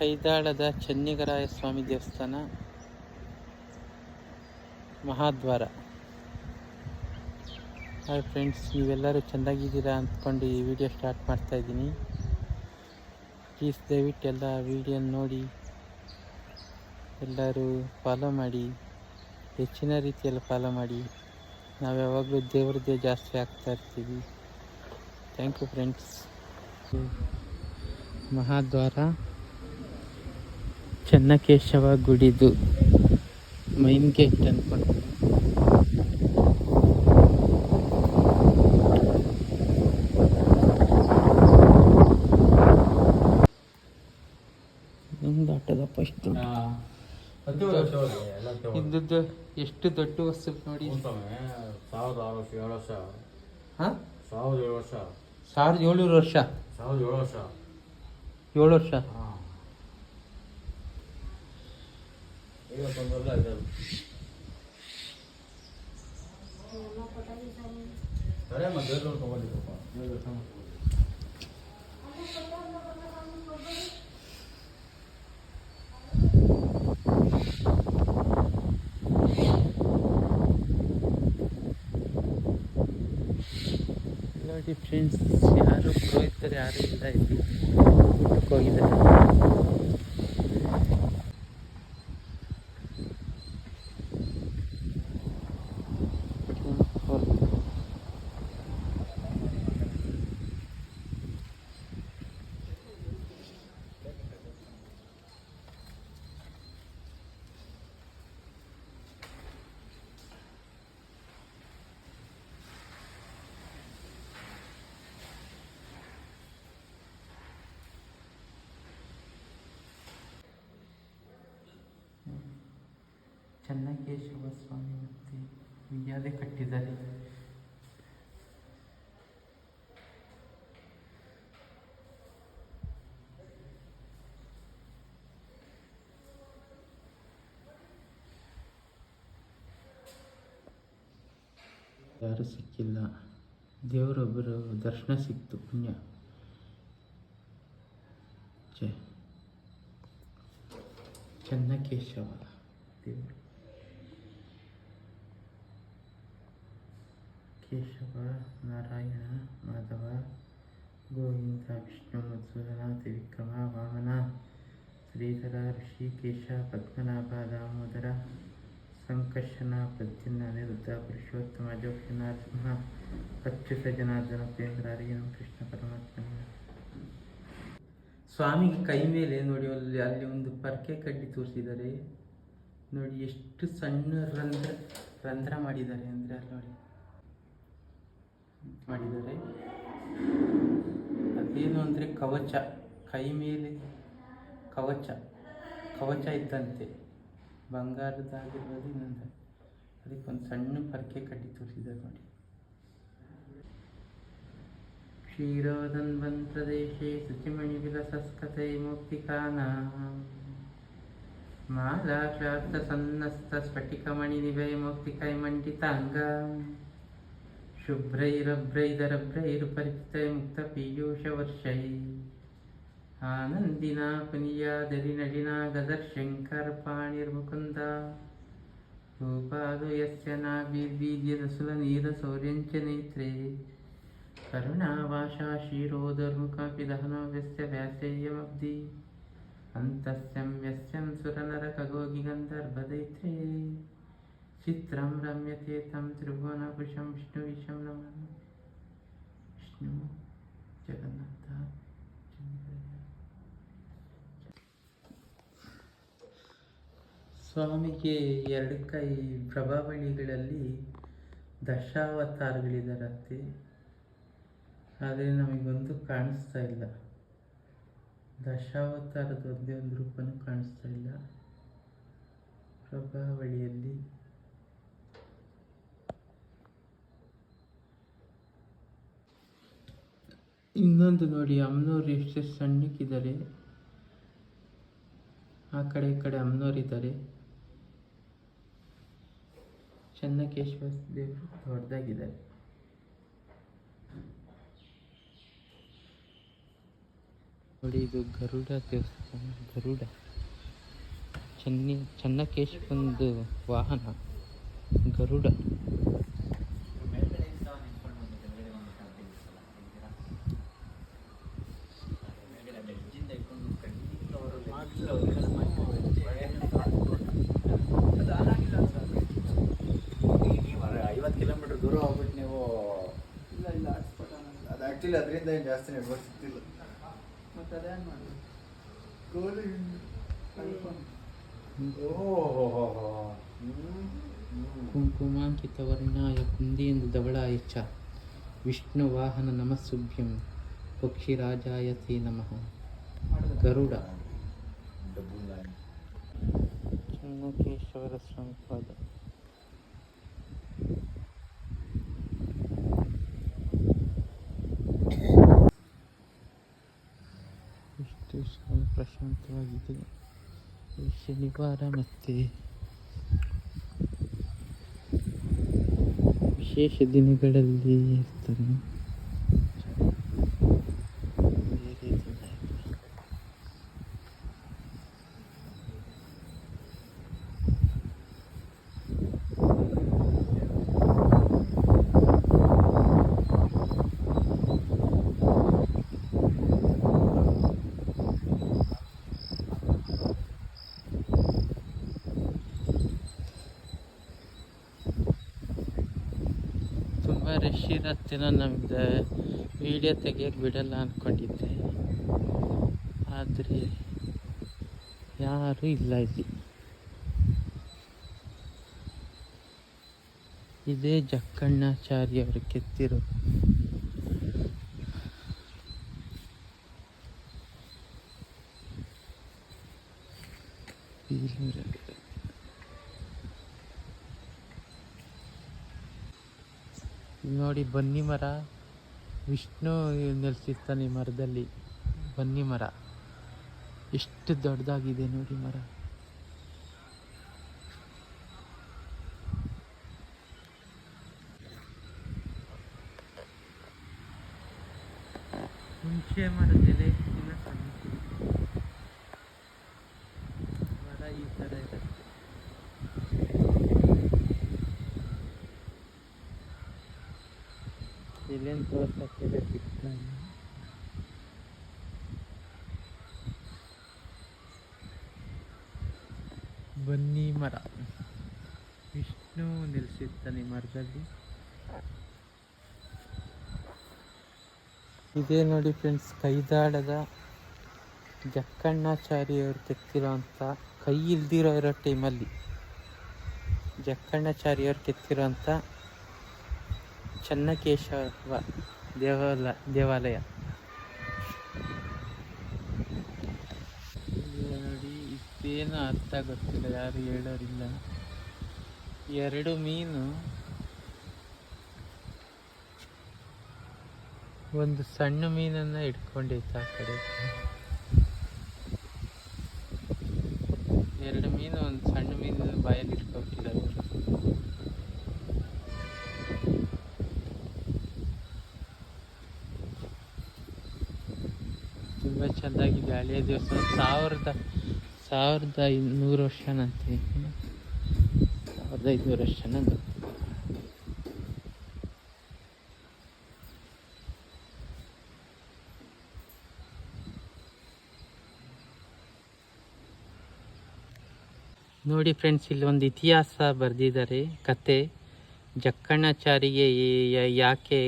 ಕೈದಾಳದ ಚನ್ನಿಗರಾಯ ಸ್ವಾಮಿ ದೇವಸ್ಥಾನ, ಮಹಾದ್ವಾರ. Hi friends, ನೀವೆಲ್ಲರೂ ಚೆಂದಾಗಿದ್ದೀರಾ ಅಂದ್ಕೊಂಡು ಈ ವಿಡಿಯೋ ಸ್ಟಾರ್ಟ್ ಮಾಡ್ತಾ ಇದ್ದೀನಿ. ಪ್ಲೀಸ್ ದಯವಿಟ್ಟು ಎಲ್ಲ ವಿಡಿಯೋ ನೋಡಿ, ಎಲ್ಲರೂ ಫಾಲೋ ಮಾಡಿ, ಹೆಚ್ಚಿನ ರೀತಿಯಲ್ಲಿ ಫಾಲೋ ಮಾಡಿ. ನಾವು ಯಾವಾಗಲೂ ದೇವ್ರದ್ದೇ ಜಾಸ್ತಿ ಆಗ್ತಾ ಇರ್ತೀವಿ. ಥ್ಯಾಂಕ್ ಯು ಫ್ರೆಂಡ್ಸ್ ಮಹಾದ್ವಾರ. ಚೆನ್ನಕೇಶವ ಗುಡಿದು ಮೈನ್ ಗೇಟ್ ಅನ್ಕೊಂಡು ಹೆಂಗ್ ದಾಟದಪ್ಪ ಇಷ್ಟು ಇದ್ದದ್ದು ಎಷ್ಟು ದೊಡ್ಡ ವಸ್ತು ನೋಡಿ. ಸಾವಿರದ ಆರು ವರ್ಷ ಏಳು ವರ್ಷ ಹಾಂ? ಸಾವಿರದ ಏಳು ವರ್ಷ. ಸಾವಿರದ ಏಳ್ನೂರು ವರ್ಷ. ಸಾವಿರದ ಏಳು ವರ್ಷ. ಏಳು ವರ್ಷ ಹಾಂ ಐವತ್ತೊಂದು ವರ್ಷ ಆಯ್ತು ಸರಿ ಅಮ್ಮ ದೇವ್ರ ತೊಗೊಂಡಿದ್ದಪ್ಪ ದೇವ್ರ ದರ್ಶನ ಮಾಡ್ಕೊಂಡು. ನೋಡಿ ಫ್ರೆಂಡ್ಸ್ ಯಾರು ಪುರೋಹಿತರು ಯಾರು ಇಲ್ಲ ಇಲ್ಲಿ. ಊಟಕ್ಕೆ ಹೋಗಿದ್ದಾರೆ. ಚೆನ್ನಕೇಶವ ಸ್ವಾಮಿ ಮತ್ತು ವಿದ್ಯಾಲಯ ಕಟ್ಟಿದ್ದಾರೆ. ಯಾರು ಸಿಕ್ಕಿಲ್ಲ. ದೇವರೊಬ್ಬರು ದರ್ಶನ ಸಿಕ್ತು. ಪುಣ್ಯ. ಚೆನ್ನಕೇಶವ. ದೇವರು. ಕೇಶವ ನಾರಾಯಣ ಮಾಧವ, ಗೋವಿಂದ ವಿಷ್ಣು, ಮಧುಸೂದನ, ತ್ರಿವಿಕ್ರಮ, ವಾಮನ, ಶ್ರೀಧರ, ಋಷಿಕೇಶ, ಪದ್ಮನಾಭ, ದಾಮೋದರ ಸಂಕರ್ಷಣ ಪ್ರದ್ಯುಮ್ನ ಅನಿರುದ್ಧ ಪುರುಷೋತ್ತಮ ಜೋಕ್ಷ ನರಸಿಂಹ ಅಚ್ಯುತ ಜನಾರ್ದನ ಪ್ರೇಂದ್ರ ಹರಿಯಂ ಕೃಷ್ಣ, ಪರಮಾತ್ಮನ. ಸ್ವಾಮಿಗೆ ಕೈ ಮೇಲೆ ನೋಡಿ, ಅಲ್ಲಿ ಅಲ್ಲಿ ಒಂದು ಪರ್ಕೆ ಕಡ್ಡಿ ತೋರಿಸಿದ್ದಾರೆ. ನೋಡಿ, ಎಷ್ಟು ಸಣ್ಣ ರಂಧ್ರ ರಂಧ್ರ ಮಾಡಿದ್ದಾರೆ ಅಂದರೆ ಅಲ್ಲಿ ನೋಡಿ. ಮಾಡಿದ್ದಾರೆ. ಅದೇನು ಅಂದರೆ ಕವಚ, ಕೈ ಮೇಲೆ ಕವಚ ಕವಚ ಇತ್ತಂತೆ ಬಂಗಾರದಾಗಿರ್ಬೋದು ಇನ್ನೊಂದು. ಅದಕ್ಕೊಂದು ಸಣ್ಣ ಪರ್ಕೆ ಕಟ್ಟಿ ತೋರಿಸಿದ್ದಾರೆ ನೋಡಿ. ಕ್ಷೀರೋದನ್ವನ್ ಪ್ರದೇಶೆ ಶುಚಿಮಣಿ ವಿಲಸಸ್ಕತೆ ಮುಕ್ತಿಕಾನ. ಮಾಲಾಕ್ಷಾರ್ಥ ಸನ್ನಸ್ಥ ಸ್ಫಟಿಕಮಣಿ ನಿಭಯ ಮುಕ್ತಿಕೈ ಮಂಡಿತಾಂಗ. శుభ్రైరభ్రైదరభ్రైరుపరిచితముక్త పీయూషవర్షై ఆనందినా పునీయాదరినడినా గదర్శంకర్పాణిర్ముకుంద రూపాలు యస్య నాభిర్వీర్యరసుల నీరశౌర్యంచ నేత్రే కరుణాభాషా క్షీరోదర్ముఖాపి దహనో వ్యస్య వ్యాసేయమబ్ది అంతస్యం వ్యస్యం సురనరఖగోగి గంధర్భదైత్రే चित्रं रम्यते तं त्रिभुवनपुषं विष्णुविशं नमः विष्णु जगन्नाथ ಸ್ವಾಮಿಗೆ ಎರಡು ಕೈ ಪ್ರಭಾವಳಿಗಳಲ್ಲಿ ದಶಾವತಾರಗಳಿದಾರಂತೆ ಆದರೆ ನಮಗೊಂದು ಕಾಣಿಸ್ತಾ ಇಲ್ಲ ದಶಾವತಾರದ ಒಂದೇ ಒಂದು ರೂಪನೂ ಕಾಣಿಸ್ತಾ ಇಲ್ಲ ಪ್ರಭಾವಳಿಯಲ್ಲಿ ಇನ್ನೊಂದು ನೋಡಿ, ಅಮ್ನೋರು ಎಷ್ಟು ಸಣ್ಣಕ್ಕಿದ್ದಾರೆ, ಆ ಕಡೆ ಈ ಕಡೆ ಅಮ್ನೋರಿದ್ದಾರೆ ಚೆನ್ನಕೇಶ್ವರ ದೇವರು ದೊಡ್ಡದಾಗಿದ್ದಾರೆ. ನೋಡಿ, ಇದು ಗರುಡ ದೇವಸ್ಥಾನ, ಗರುಡ. ಚನ್ನಿ, ಚೆನ್ನಕೇಶವಂದು ವಾಹನ, ಗರುಡ. ಐವತ್ತು ಕಿಲೋಮೀಟರ್ ದೂರ ಹೋಗ್ಬಿಟ್ಟು ನೀವು ಇಲ್ಲ ಇಲ್ಲ ಅದು ಆ್ಯಕ್ಚುಲಿ ಅದರಿಂದ ಜಾಸ್ತಿ ನೆಟ್ವರ್ಕ್ ಸಿಗ್ತಿಲ್ಲ ಮತ್ತೆ ಅದೇನು ಮಾಡೋದು ಕನ್ಫರ್ಮ್ ಓಹೋ ಕುಂಕುಮಾಂಕಿತ ವರ್ಣಾಯ ಕುಂದಿಯಿಂದ ಧವಳಾಯ ಚ ವಿಷ್ಣು ವಾಹನ ನಮಸ್ಸುಭ್ಯಂ ಪಕ್ಷಿರಾಜಾಯ ಸೇ ನಮಃ ಗರುಡ ಚೆನ್ನಕೇಶವರ ಸಂಪಾದ ಎಷ್ಟು ಪ್ರಶಾಂತವಾಗಿದೆ. ಈ ಶನಿವಾರ ಮತ್ತೆ ವಿಶೇಷ ದಿನಗಳಲ್ಲಿ ಇರ್ತಾರೆ ಬೇರೆ ದಿನ ಇಲ್ಲ. ತುಂಬ ರಶ್ ಇರತ್ತೇನೋ ನಮ್ದು ವಿಡಿಯೋ ತೆಗಿಯೋಕೆ ಬಿಡಲ್ಲ ಅಂದ್ಕೊಂಡಿದ್ದೆ ಆದರೆ ಯಾರೂ ಇಲ್ಲ ಇಲ್ಲಿ. ಇದೇ ಜಕ್ಕಣ್ಣಾಚಾರ್ಯ ಅವರು ಕೆತ್ತಿರೋ. ನೋಡಿ ಬನ್ನಿ ಮರ. ವಿಷ್ಣು ನೆಲೆಸಿರ್ತಾನೆ ಮರದಲ್ಲಿ. ಬನ್ನಿ ಮರ. ಎಷ್ಟು ದೊಡ್ಡದಾಗಿದೆ ನೋಡಿ ಮರ. ಹುಣಸೆ ಮರದ ಎಲೆ ಇನ್ನ ಸಣ್ಣದು. ಮರ ಈ ಥರ ಇರುತ್ತೆ ಇಲ್ಲೇನು ಬನ್ನಿ ಮರ. ವಿಷ್ಣು ನಿಲ್ಲಿಸಿರ್ತಾನೆ ಮರದಲ್ಲಿ. ಇದೇ ನೋಡಿ ಫ್ರೆಂಡ್ಸ್ ಕೈದಾಳದ ಜಕ್ಕಣ್ಣಾಚಾರ್ಯವರು ಅಂತ ಕೈ ಇಲ್ದಿರೋ ಇರೋ ಟೈಮಲ್ಲಿ ಜಕ್ಕಣ್ಣಾಚಾರ್ಯವ್ರು ಕೆತ್ತಿರೋಂಥ ಚನ್ನಕೇಶವ ದೇವಾಲ, ದೇವಾಲಯ. ಇದೇನು ಅರ್ಥ ಗೊತ್ತಿಲ್ಲ, ಯಾರು ಹೇಳೋರಿಲ್ಲ. ಎರಡು ಮೀನು, ಒಂದು ಸಣ್ಣ ಮೀನನ್ನ ಇಟ್ಕೊಂಡಿತ್ತು ಆ ಕಡೆ. ಎರಡು ಮೀನು, ಒಂದು ಸಣ್ಣ ಮೀನು ಬಾಯಲ್ಲಿ ತುಂಬ ಚೆಂದಾಗಿದೆ ಹಳೆಯ ದೇವಸ್ಥಾನ ಸಾವಿರದ ಸಾವಿರದ ಐನೂರು ವರ್ಷನಂತೆ. ಸಾವಿರದ ಐನೂರು ವರ್ಷನ ನೋಡಿ ಫ್ರೆಂಡ್ಸ್ ಇಲ್ಲಿ ಒಂದು ಇತಿಹಾಸ ಬರೆದಿದ್ದಾರೆ. ಕತೆ. ಜಕ್ಕಣ್ಣಾಚಾರಿಗೆ ಯಾಕೆ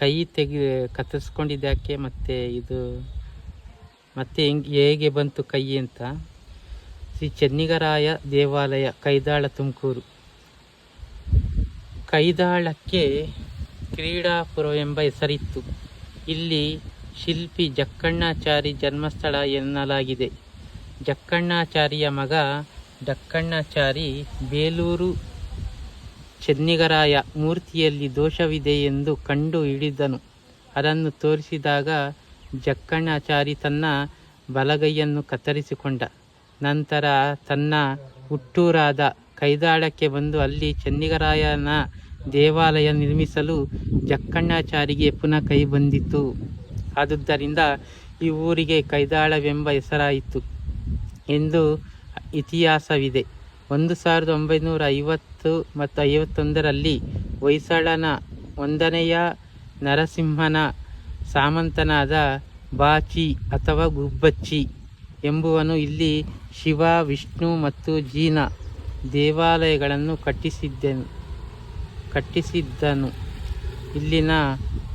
ಕೈ ತೆಗೆ ಕತ್ತರಿಸ್ಕೊಂಡಿದ್ದಾಕೆ ಮತ್ತು ಇದು, ಮತ್ತೆ ಹೆಂಗೆ, ಹೇಗೆ ಬಂತು ಕೈ ಅಂತ? ಶ್ರೀ ಚೆನ್ನಿಗರಾಯ ದೇವಾಲಯ, ಕೈದಾಳ ತುಮಕೂರು. ಕೈದಾಳಕ್ಕೆ ಕ್ರೀಡಾಪುರ ಎಂಬ ಹೆಸರಿತ್ತು. ಇಲ್ಲಿ ಶಿಲ್ಪಿ ಜಕ್ಕಣ್ಣಾಚಾರಿ ಜನ್ಮಸ್ಥಳ ಎನ್ನಲಾಗಿದೆ. ಜಕ್ಕಣ್ಣಾಚಾರಿಯ ಮಗ ಡಕ್ಕಣ್ಣಾಚಾರಿ ಬೇಲೂರು ಚೆನ್ನಿಗರಾಯ ಮೂರ್ತಿಯಲ್ಲಿ ದೋಷವಿದೆ ಎಂದು ಕಂಡು ಹಿಡಿದನು. ಅದನ್ನು ತೋರಿಸಿದಾಗ ಜಕ್ಕಣ್ಣಾಚಾರಿ ತನ್ನ ಬಲಗೈಯನ್ನು ಕತ್ತರಿಸಿಕೊಂಡ. ನಂತರ ತನ್ನ ಹುಟ್ಟೂರಾದ ಕೈದಾಳಕ್ಕೆ ಬಂದು ಅಲ್ಲಿ ಚೆನ್ನಿಗರಾಯನ ದೇವಾಲಯ ನಿರ್ಮಿಸಲು ಜಕ್ಕಣ್ಣಾಚಾರಿಗೆ ಪುನಃ ಕೈ ಬಂದಿತು. ಆದುದರಿಂದ ಈ ಊರಿಗೆ ಕೈದಾಳವೆಂಬ ಹೆಸರಾಯಿತು ಎಂದು ಇತಿಹಾಸವಿದೆ. ಒಂದು ಸಾವಿರದ ಒಂಬೈನೂರ ಐವತ್ತು ಮತ್ತು ಐವತ್ತೊಂದರಲ್ಲಿ ಹೊಯ್ಸಳನ ಒಂದನೆಯ ನರಸಿಂಹನ ಸಾಮಂತನಾದ ಬಾಚಿ ಅಥವಾ ಗುಬ್ಬಚ್ಚಿ ಎಂಬುವನು ಇಲ್ಲಿ ಶಿವ, ವಿಷ್ಣು ಮತ್ತು ಜೀನ ದೇವಾಲಯಗಳನ್ನು ಕಟ್ಟಿಸಿದ್ದನು ಕಟ್ಟಿಸಿದ್ದನು. ಇಲ್ಲಿನ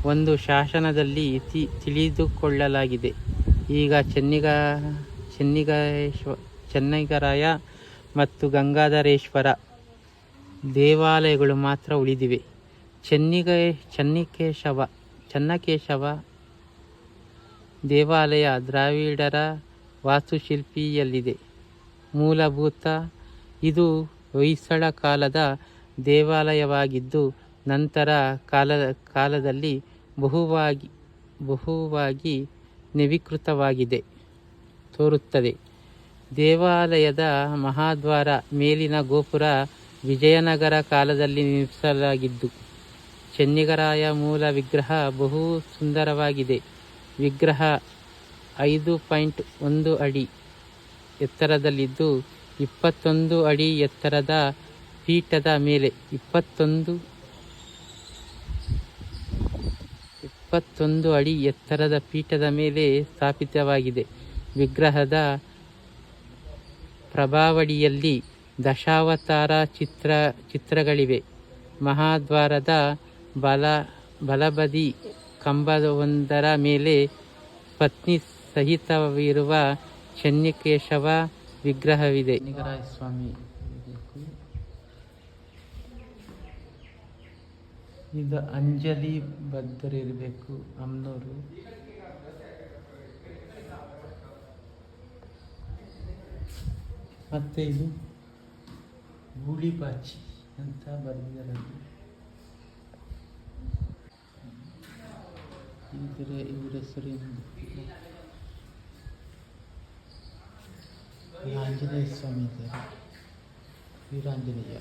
ಒಂದು ಶಾಸನದಲ್ಲಿ ತಿ ತಿಳಿದುಕೊಳ್ಳಲಾಗಿದೆ. ಈಗ ಚೆನ್ನಿಗ, ಚೆನ್ನಿಗೇಶ್ವ ಚೆನ್ನೈಗರಾಯ ಮತ್ತು ಗಂಗಾಧರೇಶ್ವರ ದೇವಾಲಯಗಳು ಮಾತ್ರ ಉಳಿದಿವೆ. ಚೆನ್ನಿಗ, ಚನ್ನಿಕೇಶವ, ಚನ್ನಕೇಶವ ದೇವಾಲಯ ದ್ರಾವಿಡರ ವಾಸ್ತುಶಿಲ್ಪಿಯಲ್ಲಿದೆ. ಮೂಲಭೂತ, ಇದು ಹೊಯ್ಸಳ ಕಾಲದ ದೇವಾಲಯವಾಗಿದ್ದು, ನಂತರ ಕಾಲ, ಕಾಲದಲ್ಲಿ ಬಹುವಾಗಿ ಬಹುವಾಗಿ ನವೀಕೃತವಾಗಿದೆ, ತೋರುತ್ತದೆ. ದೇವಾಲಯದ ಮಹಾದ್ವಾರ ಮೇಲಿನ ಗೋಪುರ ವಿಜಯನಗರ ಕಾಲದಲ್ಲಿ ನಿರ್ಮಿಸಲಾಗಿದ್ದು, ಚೆನ್ನಿಗರಾಯ ಮೂಲ ವಿಗ್ರಹ ಬಹು ಸುಂದರವಾಗಿದೆ. ವಿಗ್ರಹ ಐದು ಪಾಯಿಂಟ್ ಒಂದು ಅಡಿ ಎತ್ತರದಲ್ಲಿದ್ದು, ಇಪ್ಪತ್ತೊಂದು ಅಡಿ ಎತ್ತರದ ಪೀಠದ ಮೇಲೆ ಇಪ್ಪತ್ತೊಂದು ಇಪ್ಪತ್ತೊಂದು ಅಡಿ ಎತ್ತರದ ಪೀಠದ ಮೇಲೆ ಸ್ಥಾಪಿತವಾಗಿದೆ. ವಿಗ್ರಹದ ಪ್ರಭಾವಳಿಯಲ್ಲಿ ದಶಾವತಾರ ಚಿತ್ರ, ಚಿತ್ರಗಳಿವೆ. ಮಹಾದ್ವಾರದ ಬಲ, ಬಲಬದಿ ಕಂಬವೊಂದರ ಮೇಲೆ ಪತ್ನಿ ಸಹಿತವಿರುವ ಚೆನ್ನಿಕೇಶವ ವಿಗ್ರಹವಿದೆ. ಸ್ವಾಮಿ ಇದು ಅಂಜಲಿ ಬದ್ಧರಿರಬೇಕು ಅಮ್ನೂರು. ಮತ್ತೆ ಇದು ಗೂಳಿಪಾಚಿ ಅಂತ ಬರೆದಿದ್ದಾರೆ. ಇದರ ಇವ್ರ ಹೆಸರು ಏನು? ಗೊತ್ತಿಲ್ಲ. ಈ ಆಂಜನೇಯ ಸ್ವಾಮಿ ಇದ್ದಾರೆ. ವೀರಾಂಜನೇಯ.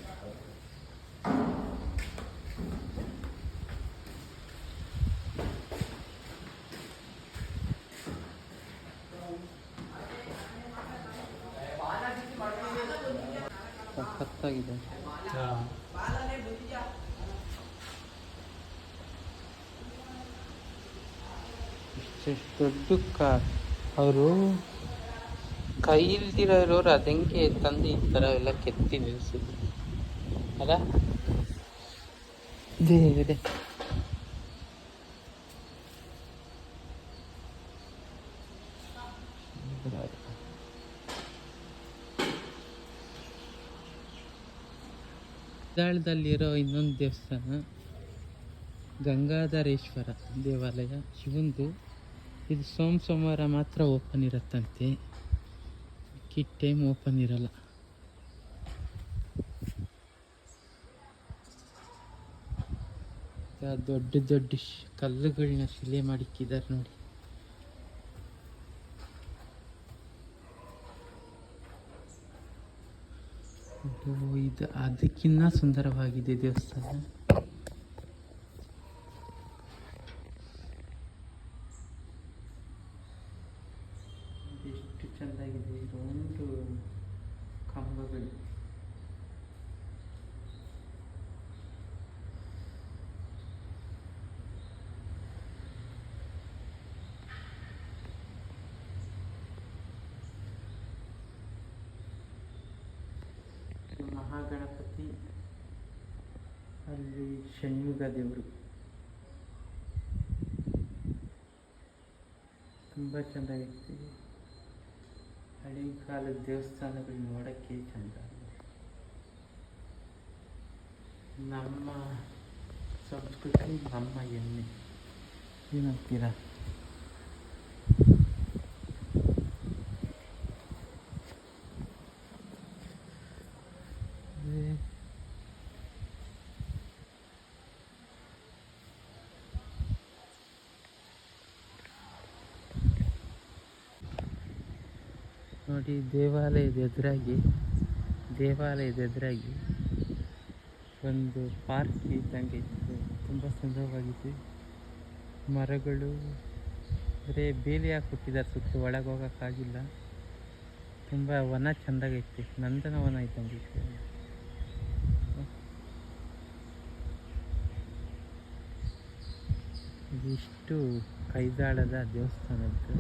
ಇಷ್ಟೆಷ್ಟು ದೊಡ್ಡ ಕಾರ್. ಅವರು ಕೈ ಇಲ್ದಿರೋ ಇರೋರು ಅದಂಗೆ ತಂದು ಈ ಥರ ಎಲ್ಲ ಕೆತ್ತಿ ನಿಲ್ಸಿದ್ರು. ಅಲ್ಲ? ದಾಳದಲ್ಲಿರೋ ಇನ್ನೊಂದು ದೇವಸ್ಥಾನ, ಗಂಗಾಧರೇಶ್ವರ ದೇವಾಲಯ. ಶಿವಂದು ಇದು ಸೋಮ ಸೋಮವಾರ ಮಾತ್ರ ಓಪನ್ ಇರುತ್ತಂತೆ. ಕಿಟ್ ಟೈಮ್ ಓಪನ್ ಇರಲ್ಲ. ದೊಡ್ಡ ದೊಡ್ಡ ಕಲ್ಲುಗಳನ್ನ ಶಿಲೆ ಮಾಡಿಕ್ಕಿದ್ದಾರೆ ನೋಡಿ. ಇದು ಅದಕ್ಕಿನ್ನ ಸುಂದರವಾಗಿದೆ ದೇವಸ್ಥಾನ ಎಷ್ಟು ಚೆಂದಾಗಿದೆ ರೌಂಡ್ ಕಂಬಗಳು ಇದು ಮಹಾಗಣಪತಿ, ಅಲ್ಲಿ ಷಣ್ಮುಗ ದೇವರು. ತುಂಬ ಚೆಂದಾಗಿತ್ತು ಹಳೆಯ ಕಾಲದ ದೇವಸ್ಥಾನಗಳು ನೋಡೋಕ್ಕೆ ಚಂದ. ನಮ್ಮ ಸಂಸ್ಕೃತಿ, ನಮ್ಮ ಎಣ್ಣೆ. ಏನಂತೀರಾ? ನೋಡಿ, ದೇವಾಲಯದ ಎದುರಾಗಿ ದೇವಾಲಯದ ಎದುರಾಗಿ ಒಂದು ಪಾರ್ಕ್ ಇದ್ದಂಗೆ ಇತ್ತು. ತುಂಬ ಸುಂದರವಾಗಿತ್ತು. ಮರಗಳು, ಬರೀ ಬೇಲಿ ಹಾಕಿ ಹುಟ್ಟಿದ್ದಾರೆ ಸುತ್ತ ಒಳಗೆ ಹೋಗೋಕ್ಕಾಗಿಲ್ಲ ತುಂಬ ವನ ಚೆಂದಾಗೈತಿ ನಂದನವನ ಇದ್ದಂಗೆ ಇತ್ತು. ಇದಿಷ್ಟು ಕೈದಾಳದ ದೇವಸ್ಥಾನದ್ದು